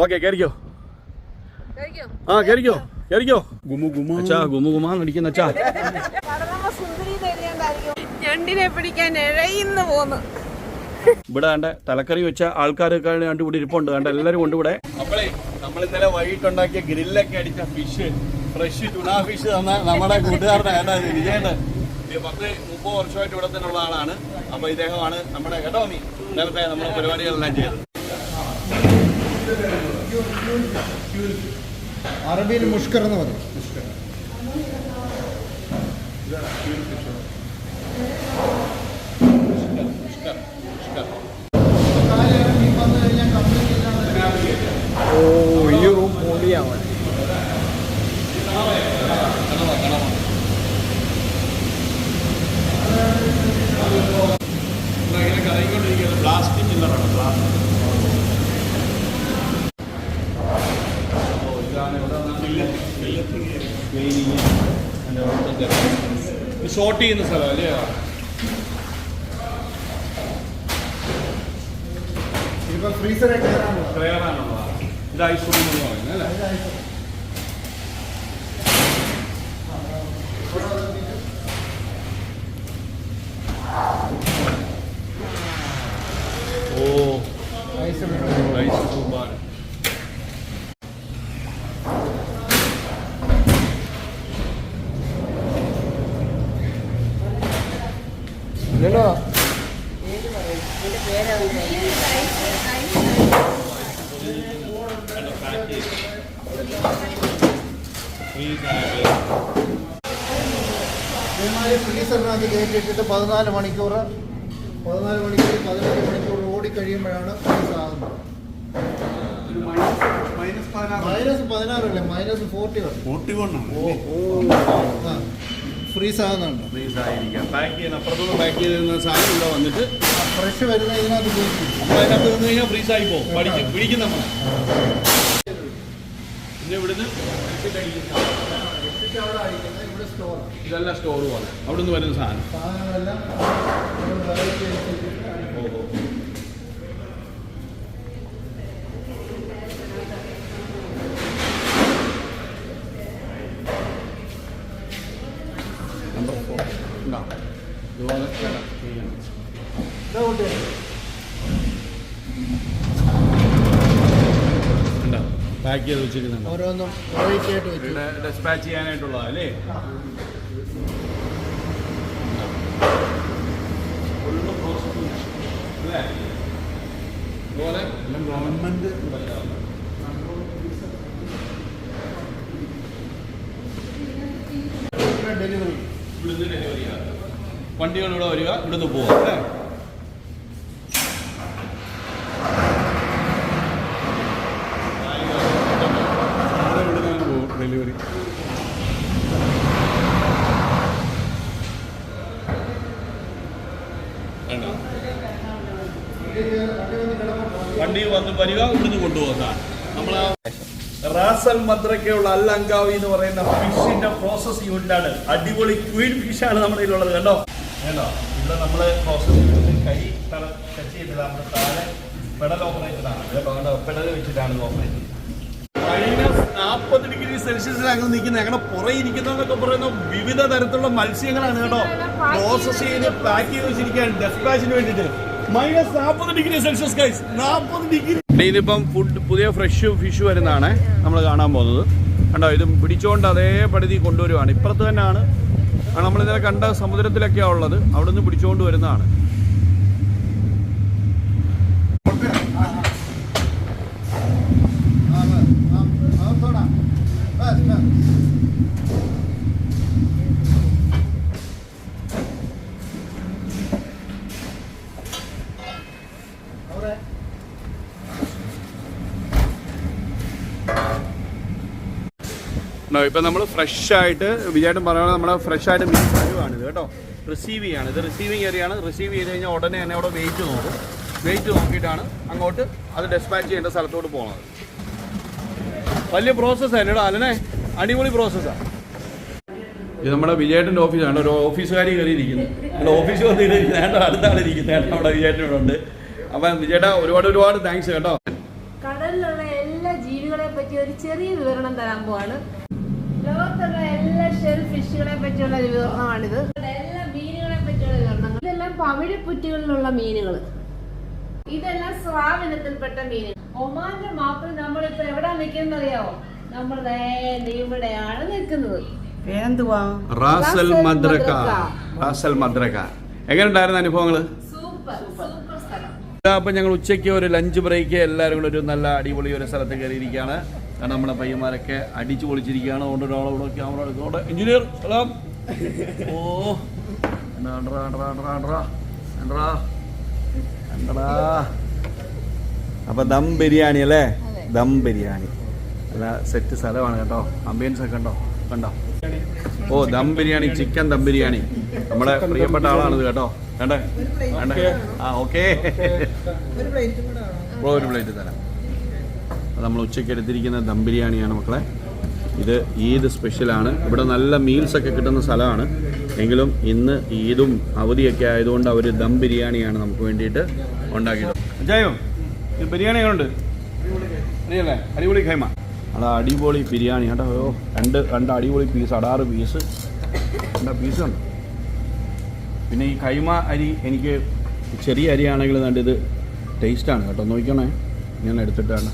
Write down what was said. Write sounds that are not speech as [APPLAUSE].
Okay കയറിക്കോ ആ കയറിക്കോ കയറിക്കോ ഗുമു ഗുമു. അച്ഛാ ഗുമു ഗുമാന്ന് അടിക്കുന്ന അച്ഛാ. ഞണ്ടിനെ പിടിക്കാൻ ഇഴയുന്ന പോന്നു. ഇവിടെ കണ്ട തലക്കറി വെച്ച ആൾക്കാരൊക്കെ കണ്ട് ഇവിടെ ഇരിപ്പുണ്ട്. കണ്ട എല്ലാരും കൊണ്ട് ഇവിടെ. നമ്മൾ ഇന്നലെ വൈകിട്ടുണ്ടാക്കിയ ഗ്രില്ലൊക്കെ അടിച്ച ഫിഷ് ഫ്രഷ് ചുണാ ഫിഷ് തന്ന നമ്മുടെ കൂട്ടുകാരുടെ കേട്ടോ ഇത് പത്ത് മുപ്പത് വർഷമായിട്ട് ഇവിടെ തന്നെ ഉള്ള ആളാണ്. അപ്പൊ ഇദ്ദേഹമാണ് നമ്മുടെ കേട്ടോ നീ? നേരത്തെ നമ്മുടെ പരിപാടികളെല്ലാം ചെയ്തത്. അറബിയിൽ മുഷ്കർ എന്ന് പറയും ഓ ഷോർട്ട് ചെയ്യുന്ന സ്ഥലം അല്ലേ? ഇപ്പൊ ഫ്രീസറെ കയറാനുള്ള ക്ലിയറാണുള്ളത് ഇത് ഐസ് ക്രീം എന്ന് പറയുന്നത് അല്ലേ ഓ ഐസ് ഐസ് സൂപ്പർ ഇല്ലല്ലോ. ഫ്രീസറിനകത്ത് കയറ്റിയിട്ടിട്ട് പതിനാല് മണിക്കൂർ പതിനാല് മണിക്കൂർ പതിനഞ്ച് മണിക്കൂർ ഓടി കഴിയുമ്പോഴാണ് ഫ്രീസ് ആകുന്നത്. Minus പതിനാറല്ലേ minus forty one. Forty one ഓ. ആ. ഫ്രീസ് ആകുന്നുണ്ട് ഫ്രീസ് ആയിരിക്കാം പാക്ക് ചെയ്യുന്ന അപ്പുറത്തുനിന്ന് പാക്ക് ചെയ്തിരുന്ന സാധനം ഇവിടെ വന്നിട്ട് ഫ്രഷ് വരുന്ന ഇതിനകത്ത് പോയി നമ്മൾ അതിനകത്ത് നിന്ന് കഴിഞ്ഞാൽ ഫ്രീസ് ആയി പോകും. പഠിച്ച് പിടിക്കും നമ്മൾ പിന്നെ ഇവിടുന്ന് ഇതെല്ലാം സ്റ്റോർ പോലെ. അവിടുന്ന് വരുന്ന സാധനം. സാധനങ്ങളെല്ലാം ഓ പാക്ക് ചെയ്ത് വെച്ചിരിക്കുന്നുണ്ട് ഓരോന്നും ഡെസ്പാച്ച് ചെയ്യാനായിട്ടുള്ളതാ അല്ലേ ഗവൺമെന്റ് ഡെലിവറി ഇവിടുന്ന് ഡെലിവറി ഇവിടെ വരിക ഇവിടുന്ന് പോവാം അല്ലേ? ഡെലിവറി. വണ്ടി. വന്ന് വരിക ഇവിടുന്ന് കൊണ്ടുപോകുന്ന നമ്മൾ റാസൽ മദ്രക്കയുള്ള അൽ എന്ന് പറയുന്ന ഫിഷിന്റെ പ്രോസസ് യൂണിറ്റാണ്. അടിപൊളി ക്വീൻ ഫിഷാണ് നമ്മുടെ കയ്യിലുള്ളത് കണ്ടോ? കണ്ടോ ഇവിടെ നമ്മൾ പ്രോസസ് യൂണിറ്റ് കൈ ടച്ച് ചെയ്തില്ല നമ്മുടെ താഴെ പെടൽ ഓപ്പറേറ്റഡ് ആണ് കേട്ടോ കണ്ടോ പെടൽ വെച്ചിട്ടാണ് ഓപ്പറേറ്റ് മൈനസ് നാൽപ്പത് ഡിഗ്രി സെൽഷ്യസിലാണ് നിൽക്കുന്നത്. ഞങ്ങളുടെ പുറകെ ഇരിക്കുന്നതൊക്കെ പറയുന്ന വിവിധ തരത്തിലുള്ള മത്സ്യങ്ങളാണ് കേട്ടോ. പ്രോസസ് ചെയ്ത് പാക്ക് ചെയ്ത് വെച്ചിരിക്കുകയാണ്. ഡെസ്പാച്ചിന് വേണ്ടിയിട്ട്. മൈനസ് നാൽപ്പത് ഡിഗ്രി സെൽഷ്യസ് ഗൈസ് നാൽപ്പത് ഡിഗ്രി. ഇതിപ്പം ഫുഡ് പുതിയ ഫ്രഷ് ഫിഷ് വരുന്നതാണ്. നമ്മൾ കാണാൻ പോകുന്നത്. കണ്ടോ ഇത് പിടിച്ചുകൊണ്ട് അതേ പടുതി കൊണ്ടുവരുവാണ്. ഇപ്പുറത്ത് തന്നെയാണ് നമ്മൾ ഇന്നലെ കണ്ട സമുദ്രത്തിലൊക്കെയാണ് ഉള്ളത്. അവിടുന്ന് പിടിച്ചുകൊണ്ട് വരുന്നതാണ്. ഇപ്പം നമ്മൾ ഫ്രഷ് ആയിട്ട് വിജയായിട്ടും പറയുന്നത് നമ്മുടെ ഫ്രഷ് ആയിട്ട് മീൻ കഴിവാണ് ഇത് കേട്ടോ. റിസീവ് ചെയ്യാണ്. ഇത് റിസീവിങ് ഏരിയയാണ് റിസീവ് ചെയ്ത് കഴിഞ്ഞാൽ ഉടനെ തന്നെ അവിടെ വെയിറ്റ് നോക്കും. വെയിറ്റ് നോക്കിയിട്ടാണ് അങ്ങോട്ട് അത് ഡെസ്പാച്ച് ചെയ്യേണ്ട സ്ഥലത്തോട്ട് പോകുന്നത് വലിയ പ്രോസസ്സാണ് കേട്ടോ അലനെ. അടിപൊളി പ്രോസസ്സാണ് ഇത് നമ്മുടെ വിജയേട്ടന്റെ ഓഫീസാണ് ഒരു ഓഫീസുകാരി കയറിയിരിക്കുന്നു നമ്മുടെ ഓഫീസ് വന്നിരിക്കുന്നത് അടുത്ത ആളിരിക്കുന്നത് നമ്മുടെ വിജയേട്ടൻ ഇവിടെ ഉണ്ട്. അപ്പം വിജയേട്ടാ ഒരുപാട് ഒരുപാട് താങ്ക്സ് കേട്ടോ. കടലിലുള്ള എല്ലാ ജീവികളെ പറ്റി ഒരു ചെറിയ വിവരണം തരാൻ പോവാണ്. ലോകത്തുള്ള എല്ലാ ഷെൽ ഫിഷുകളെ പറ്റിയുള്ള ഒരു വിവരണമാണിത് എല്ലാ മീനുകളെ പറ്റിയുള്ള വിവരണങ്ങൾ ഇതെല്ലാം പവിഴപ്പുറ്റുകളിലുള്ള മീനുകൾ ഇതെല്ലാം സ്രാവിനത്തിൽപ്പെട്ട മീനുകൾ. ഒമാന്റെ മാപ്പിൽ നമ്മളിപ്പോ എവിടെ നിൽക്കുന്നത് അറിയാവോ നമ്മൾ ദേ ഇവിടെയാണ് നിൽക്കുന്നത്. പേരെന്തുവാ? റാസൽ മദ്രക. റാസൽ മദ്രക എങ്ങനെയുണ്ടായിരുന്നു അനുഭവങ്ങൾ സൂപ്പർ സൂപ്പർ സ്ഥലം. അപ്പം ഞങ്ങൾ ഉച്ചയ്ക്ക് ഒരു ലഞ്ച് ബ്രേക്ക് എല്ലാവരും കൂടെ ഒരു നല്ല അടിപൊളി ഒരു സ്ഥലത്ത് കയറിയിരിക്കുകയാണ്. കാരണം നമ്മുടെ പയ്യന്മാരൊക്കെ അടിച്ചു പൊളിച്ചിരിക്കുകയാണ്. അതുകൊണ്ട് ഒരാളവിടെ ക്യാമറ എടുക്കുന്നോണ്ട് എഞ്ചിനീയർ സലാം. ഓ എന്നാ, അണ്ടറാ, അണ്ടറാ, അണ്ടറാ, അണ്ടറാ, അണ്ടറാ, അണ്ടറാ. അപ്പൊ ദം ബിരിയാണി അല്ലേ? ദം ബിരിയാണി. അല്ല സെറ്റ് സ്ഥലമാണ് കേട്ടോ. അംബിയൻസ് ഒക്കെ ഉണ്ടോ കണ്ടോ? ഓ ദം ബിരിയാണി ചിക്കൻ ദം ബിരിയാണി. നമ്മുടെ പ്രിയപ്പെട്ട ആളാണിത് കേട്ടോ. വേണ്ടേ വേണ്ടേ ആ ഓക്കെ [LAUGHS] ബ്രോ ഒരു പ്ലേറ്റ് തരാം. അത് നമ്മൾ ഉച്ചയ്ക്ക് എടുത്തിരിക്കുന്ന ദം ബിരിയാണിയാണ് മക്കളെ. ഇത് ഈദ് സ്പെഷ്യലാണ് ഇവിടെ നല്ല മീൽസൊക്കെ കിട്ടുന്ന സ്ഥലമാണ്. എങ്കിലും ഇന്ന് ഈദും അവധിയൊക്കെ ആയതുകൊണ്ട് അവർ ദം ബിരിയാണിയാണ് നമുക്ക് വേണ്ടിയിട്ട് ഉണ്ടാക്കിയത്. അജയോ ഇത് ബിരിയാണി എങ്ങനെയുണ്ട് അറിയല്ലേ അടിപൊളി ഖൈമ. അത് അടിപൊളി ബിരിയാണി. കേട്ടോ രണ്ട് രണ്ട് അടിപൊളി പീസ് അടാറ് പീസ് രണ്ട് പീസ് ഉണ്ട് പിന്നെ ഈ കൈമ അരി എനിക്ക് ചെറിയ അരിയാണെങ്കിൽ കണ്ടിത് ടേസ്റ്റാണ് കേട്ടോ. നോക്കണേ ഞാൻ എടുത്തിട്ടാണ്.